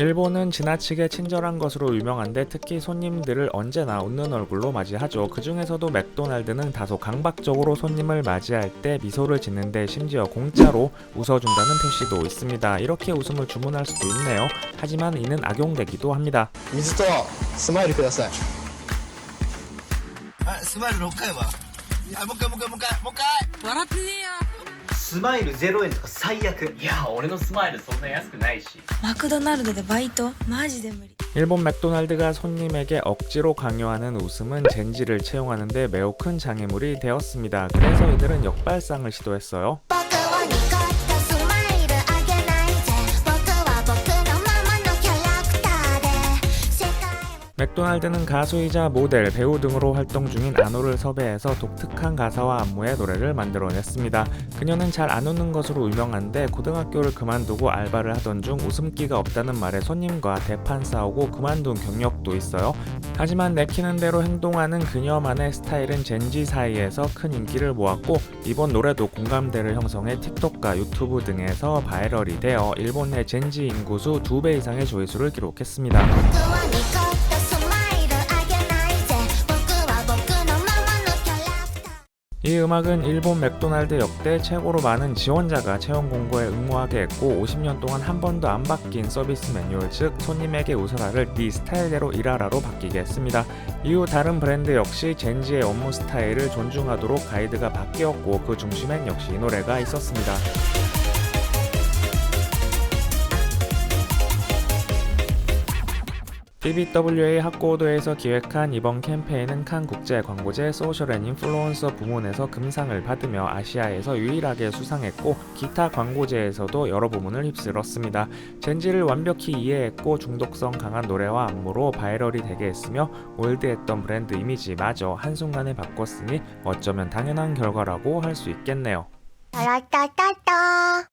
일본은 지나치게 친절한 것으로 유명한데 특히 손님들을 언제나 웃는 얼굴로 맞이하죠. 그 중에서도 맥도날드는 다소 강박적으로 손님을 맞이할 때 미소를 짓는데 심지어 공짜로 웃어준다는 표시도 있습니다. 이렇게 웃음을 주문할 수도 있네요. 하지만 이는 악용되기도 합니다. 水とスマイルくださいあスマイル6回はあもう一回もう一回もう一回もう一回笑ってねえや スマイル0円とか最悪いや俺のスマイルそんな安くないしマクドナルドでバイトマジで無理 일본 맥도날드가 손님에게 억지로 강요하는 웃음은 젠지를 채용하는데 매우 큰 장애물이 되었습니다. 그래서 이들은 역발상을 시도했어요. 맥도날드는 가수이자 모델, 배우 등으로 활동 중인 아노를 섭외해서 독특한 가사와 안무의 노래를 만들어냈습니다. 그녀는 잘 안 웃는 것으로 유명한데 고등학교를 그만두고 알바를 하던 중 웃음기가 없다는 말에 손님과 대판 싸우고 그만둔 경력도 있어요. 하지만 내키는 대로 행동하는 그녀만의 스타일은 젠지 사이에서 큰 인기를 모았고 이번 노래도 공감대를 형성해 틱톡과 유튜브 등에서 바이럴이 되어 일본 내 젠지 인구수 2배 이상의 조회수를 기록했습니다. 이 음악은 일본 맥도날드 역대 최고로 많은 지원자가 채용 공고에 응모하게 했고 50년 동안 한 번도 안 바뀐 서비스 매뉴얼 즉 손님에게 웃어라를 네 스타일대로 일하라로 바뀌게 했습니다. 이후 다른 브랜드 역시 젠지의 업무 스타일을 존중하도록 가이드가 바뀌었고 그 중심엔 역시 이 노래가 있었습니다. BBWA 학고도에서 기획한 이번 캠페인은 칸 국제 광고제 소셜 앤 인플루언서 부문에서 금상을 받으며 아시아에서 유일하게 수상했고 기타 광고제에서도 여러 부문을 휩쓸었습니다. 젠지를 완벽히 이해했고 중독성 강한 노래와 안무로 바이럴이 되게 했으며 올드했던 브랜드 이미지마저 한순간에 바꿨으니 어쩌면 당연한 결과라고 할 수 있겠네요. 따라따따따